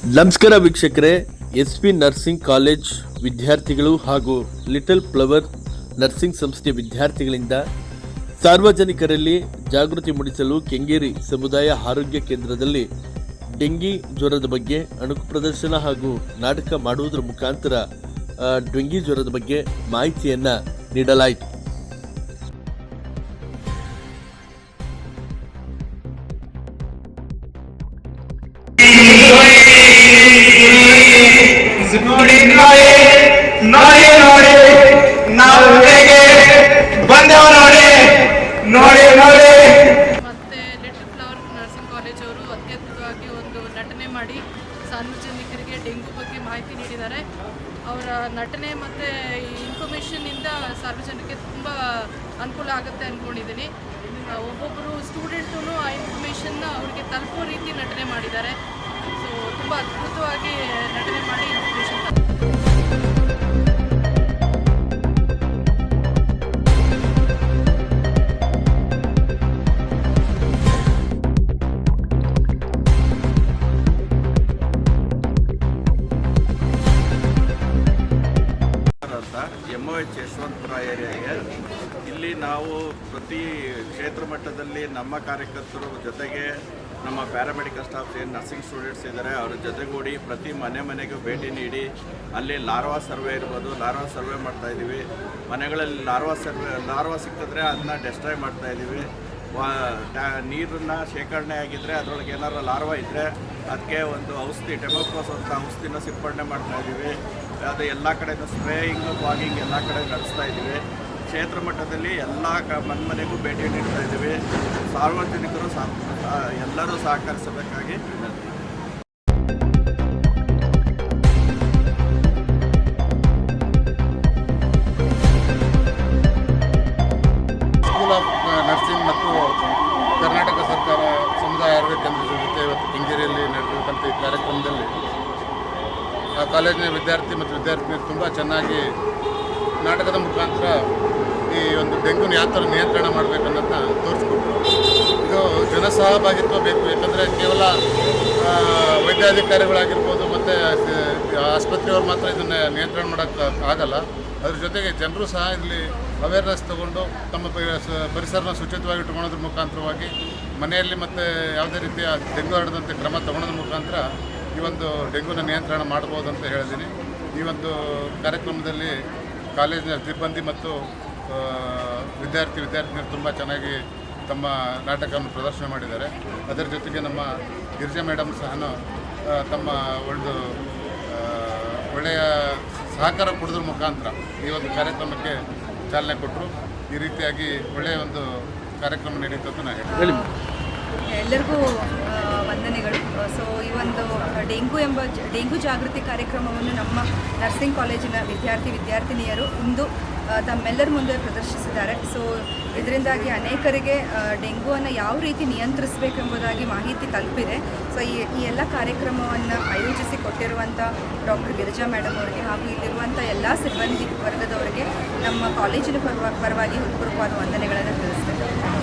ನಮಸ್ಕಾರ ವೀಕ್ಷಕರೇ, S P nursing college ವಿದ್ಯಾರ್ಥಿಗಳು ಹಾಗೂ ಲಿಟಲ್ ಫ್ಲವರ್ ನರ್ಸಿಂಗ್ ಸಂಸ್ಥೆ ವಿದ್ಯಾರ್ಥಿಗಳಿಂದ ಸಾರ್ವಜನಿಕರಲ್ಲಿ ಜಾಗೃತಿ ಮೂಡಿಸಲು ಕೆಂಗೇರಿ ಸಮುದಾಯ ಆರೋಗ್ಯ ಕೇಂದ್ರದಲ್ಲಿ ಡೆಂಗಿ ಜ್ವರದ ಬಗ್ಗೆ, ಅಣುಕು ಪ್ರದರ್ಶನ ಹಾಗೂ ನಾಟಕ ಮಾಡುವುದರ ಮುಖಾಂತರ ಡೆಂಗಿ ಜ್ವರದ ಬಗ್ಗೆ ಮಾಹಿತಿಯನ್ನು ನೀಡಲಾಯಿತು. ನೋಡಿ ನೋಡಿ ನೋಡಿ ನಾವು ಹೇಗೆ ಬಂದೆವು ನೋಡಿ ನೋಡಿ ಮತ್ತು ಲಿಟಲ್ ಫ್ಲವರ್ ನರ್ಸಿಂಗ್ ಕಾಲೇಜ್ ಅವರು ಅತ್ಯದ್ಭುತವಾಗಿ ಒಂದು ನಟನೆ ಮಾಡಿ ಸಾರ್ವಜನಿಕರಿಗೆ ಡೆಂಗು ಬಗ್ಗೆ ಮಾಹಿತಿ ನೀಡಿದ್ದಾರೆ. ಅವರ ನಟನೆ ಮತ್ತು ಈ ಇನ್ಫಾರ್ಮೇಷನ್ನಿಂದ ಸಾರ್ವಜನಿಕರಿಗೆ ತುಂಬ ಅನುಕೂಲ ಆಗುತ್ತೆ ಅಂದ್ಕೊಂಡಿದ್ದೀನಿ ಒಬ್ಬೊಬ್ಬರು ಸ್ಟೂಡೆಂಟೂ ಆ ಇನ್ಫಾರ್ಮೇಷನ್ನ ಅವರಿಗೆ ತಲುಪೋ ರೀತಿ ನಟನೆ ಮಾಡಿದ್ದಾರೆ. ಅದ್ಭುತವಾಗಿ ನಟನೆ ಮಾಡಿ ಎಚ್ ಯಶವಂತಪುರ ಏರಿಯಾಗೆ ಇಲ್ಲಿ ನಾವು ಪ್ರತಿ ಕ್ಷೇತ್ರ ಮಟ್ಟದಲ್ಲಿ ನಮ್ಮ ಕಾರ್ಯಕರ್ತರು ಜೊತೆಗೆ ನಮ್ಮ ಪ್ಯಾರಾಮೆಡಿಕಲ್ ಸ್ಟಾಫ್ ಏನು ನರ್ಸಿಂಗ್ ಸ್ಟೂಡೆಂಟ್ಸ್ ಇದ್ದಾರೆ ಅವ್ರ ಜೊತೆಗೂಡಿ ಪ್ರತಿ ಮನೆ ಮನೆಗೂ ಭೇಟಿ ನೀಡಿ, ಅಲ್ಲಿ ಲಾರ್ವಾ ಸರ್ವೆ ಇರ್ಬೋದು, ಲಾರ್ವಾ ಸರ್ವೆ ಮಾಡ್ತಾ ಇದ್ದೀವಿ ಮನೆಗಳಲ್ಲಿ ಲಾರ್ವಾ ಸರ್ವೆ, ಲಾರ್ವಾ ಸಿಕ್ಕಿದ್ರೆ ಅದನ್ನ ಡೆಸ್ಟ್ರಾಯ್ ಮಾಡ್ತಾ ಇದ್ದೀವಿ ವಾ ಟ್ಯಾ- ನೀರನ್ನ ಶೇಖರಣೆ ಆಗಿದ್ದರೆ ಅದರೊಳಗೆ ಏನಾರು ಲಾರ್ವಾ ಇದ್ದರೆ ಅದಕ್ಕೆ ಒಂದು ಔಷಧಿ ಟೆಮೋಕ್ರೋಸ್ ಅಂತ ಔಷಧಿನ ಸಿಂಪಡಣೆ ಮಾಡ್ತಾ ಇದ್ದೀವಿ ಅದು ಎಲ್ಲ ಕಡೆಯಿಂದ ಸ್ಪ್ರೇಯಿಂಗ್ ಫಾಗಿಂಗ್ ಎಲ್ಲ ಕಡೆ ನಡೆಸ್ತಾ ಇದ್ದೀವಿ ಕ್ಷೇತ್ರ ಮಟ್ಟದಲ್ಲಿ ಎಲ್ಲ ಕ ಮನೆ ಮನೆಗೂ ಭೇಟಿ ನೀಡ್ತಾ ಇದ್ದೀವಿ. ಸಾರ್ವಜನಿಕರು ಸಹ ಎಲ್ಲರೂ ಸಹಕರಿಸಬೇಕಾಗಿ ಸ್ಕೂಲ್ ಆಫ್ ನರ್ಸಿಂಗ್ ಮತ್ತು ಕರ್ನಾಟಕ ಸರ್ಕಾರ ಸಮುದಾಯ ಆರೋಗ್ಯ ಕೇಂದ್ರದ ಜೊತೆ ಇವತ್ತು ಕೆಂಗೇರಿಯಲ್ಲಿ ನಡೆದಿರುವಂಥ ಈ ಕಾರ್ಯಕ್ರಮದಲ್ಲಿ ಆ ಕಾಲೇಜಿನ ವಿದ್ಯಾರ್ಥಿ ಮತ್ತು ವಿದ್ಯಾರ್ಥಿನಿಯರು ತುಂಬ ಚೆನ್ನಾಗಿ ನಾಟಕದ ಮುಖಾಂತರ ಈ ಒಂದು ಡೆಂಗೂನ ಯಾವ ಥರ ನಿಯಂತ್ರಣ ಮಾಡಬೇಕನ್ನೋದನ್ನ ತೋರಿಸ್ಕೊಟ್ರು. ಇದು ಜನ ಸಹಭಾಗಿತ್ವ ಬೇಕು, ಯಾಕಂದರೆ ಕೇವಲ ವೈದ್ಯಾಧಿಕಾರಿಗಳಾಗಿರ್ಬೋದು ಮತ್ತು ಆಸ್ಪತ್ರೆಯವರು ಮಾತ್ರ ಇದನ್ನು ನಿಯಂತ್ರಣ ಮಾಡೋಕ್ಕೆ ಆಗಲ್ಲ. ಅದ್ರ ಜೊತೆಗೆ ಜನರು ಸಹ ಇಲ್ಲಿ ಅವೇರ್ನೆಸ್ ತಗೊಂಡು ತಮ್ಮ ಪರಿಸರನ ಶುಚಿತ್ವವಾಗಿ ಮುಖಾಂತರವಾಗಿ ಮನೆಯಲ್ಲಿ ಮತ್ತು ಯಾವುದೇ ರೀತಿಯ ಡೆಂಗು ಹರಡದಂತೆ ಕ್ರಮ ತಗೊಳೋದ್ರ ಮುಖಾಂತರ ಈ ಒಂದು ಡೆಂಗುನ ನಿಯಂತ್ರಣ ಮಾಡ್ಬೋದು ಅಂತ ಹೇಳಿದ್ದೀನಿ. ಈ ಒಂದು ಕಾರ್ಯಕ್ರಮದಲ್ಲಿ ಕಾಲೇಜಿನ ಸಿಬ್ಬಂದಿ ಮತ್ತು ವಿದ್ಯಾರ್ಥಿ ವಿದ್ಯಾರ್ಥಿನಿಯರು ತುಂಬ ಚೆನ್ನಾಗಿ ತಮ್ಮ ನಾಟಕವನ್ನು ಪ್ರದರ್ಶನ ಮಾಡಿದ್ದಾರೆ. ಅದರ ಜೊತೆಗೆ ನಮ್ಮ ಗಿರಿಜಾ ಮೇಡಮ್ ಸಹ ತಮ್ಮ ಒಂದು ಒಳ್ಳೆಯ ಸಹಕಾರ ಕೊಡೋದ್ರ ಮುಖಾಂತರ ಈ ಒಂದು ಕಾರ್ಯಕ್ರಮಕ್ಕೆ ಚಾಲನೆ ಕೊಟ್ಟರು. ಈ ರೀತಿಯಾಗಿ ಒಳ್ಳೆಯ ಒಂದು ಕಾರ್ಯಕ್ರಮ ನಡೆಯುತ್ತೆ ಅಂತ ನಾನು ಹೇಳಿ. ಎಲ್ಲರಿಗೂ ಸೊ ಈ ಒಂದು ಡೆಂಗು ಎಂಬ ಡೆಂಗು ಜಾಗೃತಿ ಕಾರ್ಯಕ್ರಮವನ್ನು ನಮ್ಮ ನರ್ಸಿಂಗ್ ಕಾಲೇಜಿನ ವಿದ್ಯಾರ್ಥಿ ವಿದ್ಯಾರ್ಥಿನಿಯರು ಇಂದು ತಮ್ಮೆಲ್ಲರ ಮುಂದೆ ಪ್ರದರ್ಶಿಸಿದ್ದಾರೆ. ಸೊ ಇದರಿಂದಾಗಿ ಅನೇಕರಿಗೆ ಡೆಂಗುವನ್ನು ಯಾವ ರೀತಿ ನಿಯಂತ್ರಿಸಬೇಕೆಂಬುದಾಗಿ ಮಾಹಿತಿ ತಲುಪಿದೆ. ಸೊ ಈ ಈ ಎಲ್ಲ ಕಾರ್ಯಕ್ರಮವನ್ನು ಆಯೋಜಿಸಿ ಕೊಟ್ಟಿರುವಂಥ ಡಾಕ್ಟರ್ ಗಿರಿಜಾ ಮೇಡಮ್ ಅವರಿಗೆ ಹಾಗೂ ಇಲ್ಲಿರುವಂಥ ಎಲ್ಲ ಸಿಬ್ಬಂದಿ ವರ್ಗದವರಿಗೆ ನಮ್ಮ ಕಾಲೇಜಿನ ಪರವ, ಪರವಾಗಿ ಹೃತ್ಪೂರ್ವಕವಾದ ವಂದನೆಗಳನ್ನು ತಿಳಿಸ್ತೇನೆ